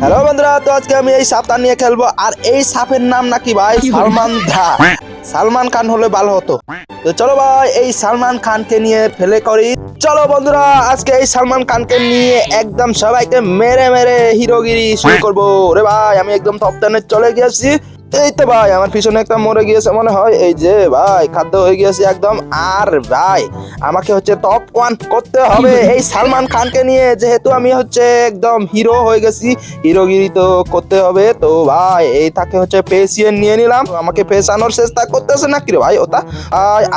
Hello বন্ধুরা তো আজকে আমি এই সাপটা নিয়ে খেলব। আর এই সাপের নাম নাকি ভাই সালমান ধা সালমান খান হলে ভালো হতো। তো চলো ভাই এই সালমান খানকে নিয়ে ফেলে করি। চলো বন্ধুরা আজকে এই সালমান খানকে নিয়ে একদম সবাইকে মেরে মেরে হিরোগিরি শুরু করব। রে ভাই আমি একদম টপ টেনে চলে গিয়েছি। এই তো ভাই আমার পিছনে একটা মরে গিয়েছে মনে হয়। এই যে ভাই খাদ্য হয়ে গিয়েছে একদম। আর ভাই আমাকে হচ্ছে টপ ওয়ান করতে হবে। এই সালমান খানকে নিয়ে যেহেতু আমি হচ্ছে একদম হিরো হয়ে গেছি হিরোগিরি তো করতে হবে। তো ভাই এই তাকে হচ্ছে পেসিয়ে নিয়ে নিলাম। আমাকে পেছানোর চেষ্টা করতেছে না কি রে ভাই ওটা?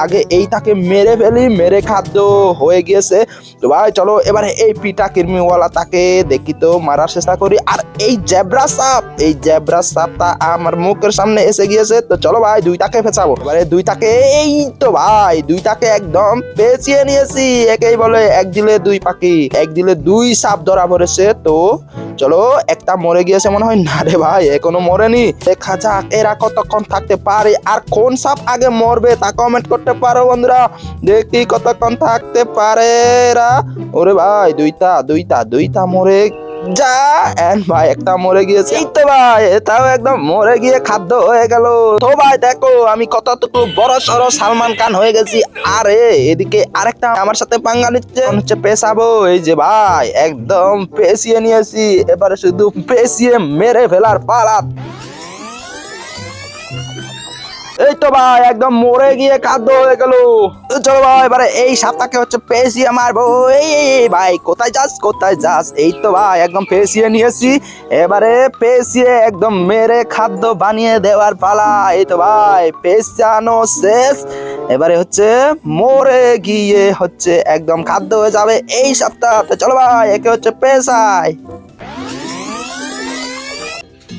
আগে এই তাকে মেরে ফেলি মেরে খাদ্য হয়ে গিয়েছে। তো ভাই চলো এবারে এই পিটা কিরমিওয়ালা তাকে দেখি তো মারার চেষ্টা করি। আর এই জেব্রা সাপ এই জেব্রা সাপটা আমার মুখের সামনে এসে গিয়েছে, তো চলো ভাই, দুইটাকে ফেঁচাবো। এবারে দুইটাকে, এই তো ভাই, দুইটাকে একদম পেঁচিয়ে নিয়েছি। একেই বলে এক দিলে দুই পাখি, এক দিলে দুই সাপ ধরা পড়েছে। তো চলো, একটা মরে গিয়েছে মনে হয়। না রে ভাই এখনও মরেনি। দেখা যাক, এরা কতক্ষণ থাকতে পারে আর কোন সাপ আগে মরবে তা কমেন্ট করতে পারো বন্ধুরা। দেখি কতক্ষণ থাকতে পারে এরা। ওরে ভাই, দুইটা দুইটা দুইটা মরে যা এন্ড ভাই, একটা মরে গিয়েছে। এই তো ভাই এটাও একদম মরে গিয়ে খাদ্য হয়ে গেল। তো ভাই, দেখো, আমি কতটুকু বড় সড়ো সালমান খান হয়ে গেছি। আরে, এদিকে আরেকটা আমার সাথে পাঙ্গা নিচ্ছে হচ্ছে পেশাবো। এই যে ভাই, একদম পেশিয়ে নিয়েছি। এবারে শুধু পেশিয়ে মেরে ফেলার পালাত এই তো ভাই, একদম মরে গিয়ে খাদ্য হয়ে গেল। চলো ভাই, এবারে এই সাপটাকে হচ্ছে পেঁচিয়ে আমার এই ভাই, কোথায় যাস কোথায় যাস? এই তো ভাই, একদম পেঁচিয়ে নিয়েছি। এবারে পেঁচিয়ে একদম মেরে খাদ্য বানিয়ে দেওয়ার পালা। এই তো ভাই পেঁচানো শেষ। এবারে হচ্ছে মরে গিয়ে হচ্ছে একদম খাদ্য হয়ে যাবে এই সাপটা। চলো ভাই, একে হচ্ছে পেশায়।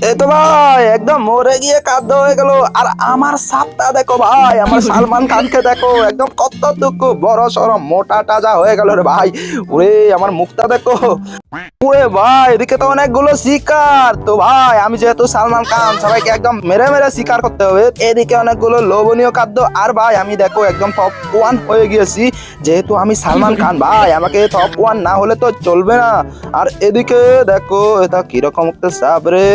এই তো ভাই একদম মরে গিয়ে কাদ্য হয়ে গেল। আর আমার সাপটা দেখো ভাই আমার সালমান খানকে দেখো একদম কত দুঃখ বড় সড় মোটা টাজা হয়ে গেল রে ভাই। ওরে আমার মুখটা দেখো। ওরে ভাই, এদিকে তো অনেকগুলো শিকার। তো ভাই, আমি যেহেতু সালমান খান, সবাইকে একদম মেরে মেরে শিকার করতে হবে। এদিকে অনেকগুলো লোভনীয় খাদ্য। আর ভাই, আমি দেখো একদম টপ ওয়ান হয়ে গিয়েছি। যেহেতু আমি সালমান খান, ভাই, আমাকে টপ ওয়ান না হলে তো চলবে না। আর এদিকে দেখো, এটা কীরকম একটা সাপ রে।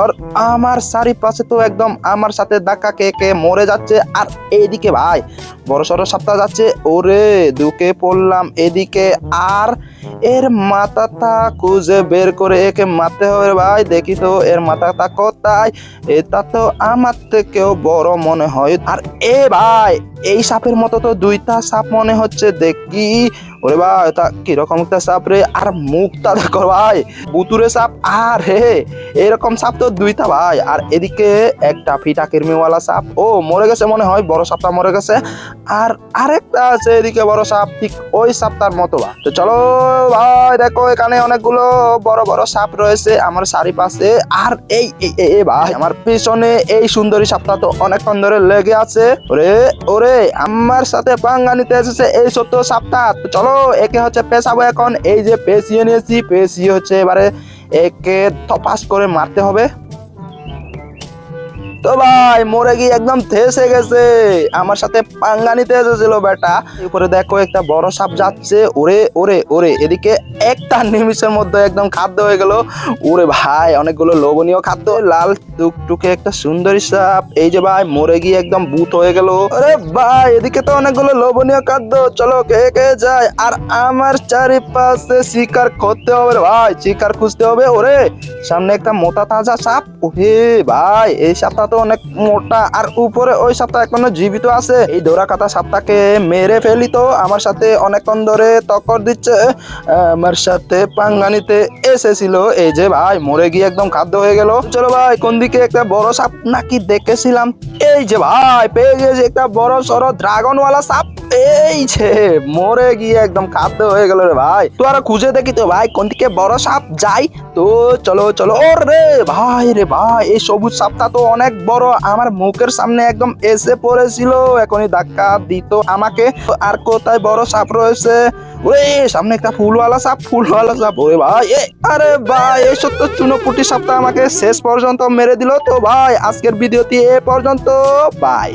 আর আমার চারিপাশে তো একদম আমার সাথে ধাক্কা কে কে মরে যাচ্ছে। আর এইদিকে ভাই, বড় সড়ো সাপটা যাচ্ছে। ওরে, দুকে পড়লাম এদিকে। আর এর মাথাটা খুঁজে বের করে একে মারতে হবে ভাই। দেখি তো এর মাথাটা কোথায়? এটা তো আমার থেকেও বড় মনে হয়। আর এ ভাই এই সাপের মতো তো দুইটা সাপ মনে হচ্ছে, দেখি। ওরে ভাই এটা কীরকম একটা সাপ রে? আর মুখটা দেখো ভাই, বুতুরে সাপ, আর হে, এরকম সাপ তো দুইটা ভাই। আর এদিকে একটা ফিটা কিরমিওয়ালা সাপ, ও মরে গেছে মনে হয়, বড় সাপটা মরে গেছে। আর আরেকটা আছে এদিকে বড় সাপ, ঠিক ওই সাপটার মতো বা তো চলো ভাই, দেখো এখানে অনেকগুলো বড় বড় সাপ রয়েছে আমার চারিপাশে। আর এই এই ভাই, আমার পিছনে এই সুন্দরী সাপটা তো অনেকক্ষণ ধরে লেগে আছে। ওরে ওরে আমার সাথে পাঙ্গা নিতে এসেছে এই সত্য সাপটা। চলো, একে হচ্ছে পেশাবো এখন। এই যে পেশিয়ে নিয়েছি, পেশিয়ে হচ্ছে এবারে একে থপাস করে মারতে হবে। তো ভাই, মরে গিয়ে একদম থেসে গেছে। আমার সাথে পাঙ্গা নিতে এসেছিল বেটা। উপরে দেখো একটা বড় সাপ যাচ্ছে। ওরে ওরে ওরে, এদিকে একটা নিমিষের মধ্যে একদম খাদ্য হয়ে গেল। ওরে ভাই, অনেকগুলো লোভনীয় খাদ্য। লাল টুকটুকে একটা সুন্দরী সাপ। এই যে ভাই, মরে গিয়ে একদম বুত হয়ে গেল। আরে ভাই, এদিকে তো অনেকগুলো লোভনীয় খাদ্য। চলো কে কে যায়? আর আমার চারিপাশে শিকার করতে হবে ভাই। শিকার খুঁজতে হবে ওরে। সামনে একটা মোটা তাজা সাপ। ওহে ভাই, এই সাপটা তো অনেক মোটা। আর উপরে ওই সাপটা এখনও জীবিত আছে। এই ডোরা কাটা সাপটাকে মেরে ফেলি তো আমার সাথে অনেকক্ষণ ধরে টক্কর দিচ্ছে। আমার সাথে পাঙ্গানিতে এসেছিল। এই যে ভাই, মরে গিয়ে একদম খাদ্য হয়ে গেল। চলো ভাই, কোন দিকে একটা বড় সাপ নাকি দেখেছিলাম? এই যে ভাই, পেয়ে গেছি একটা বড় সড়ো ড্রাগনওয়ালা সাপ। এই যে, মরে গিয়ে একদম খাদ্য হয়ে গেল রে ভাই। তো আর খুঁজে দেখি তো ভাই, কোন দিকে বড় সাপ যাই তো চলো চলো। ও রে ভাই রে ভাই, এই সবুজ সাপটা তো অনেক বড়। আমার মুখের সামনে একদম এসে পড়েছিল। এখনই ধাক্কা দিত আমাকে। আর কোথায় বড় সাপ রয়েছে? ওরে, সামনে একটা ফুলওয়ালা সাপ ফুলওয়ালা সাপ। ওরে ভাই, এ, আরে ভাই, এই সত্য চুনোপুটি সাপটা আমাকে শেষ পর্যন্ত মেরে দিল। তো ভাই, আজকের ভিডিওটি এ পর্যন্ত। বাই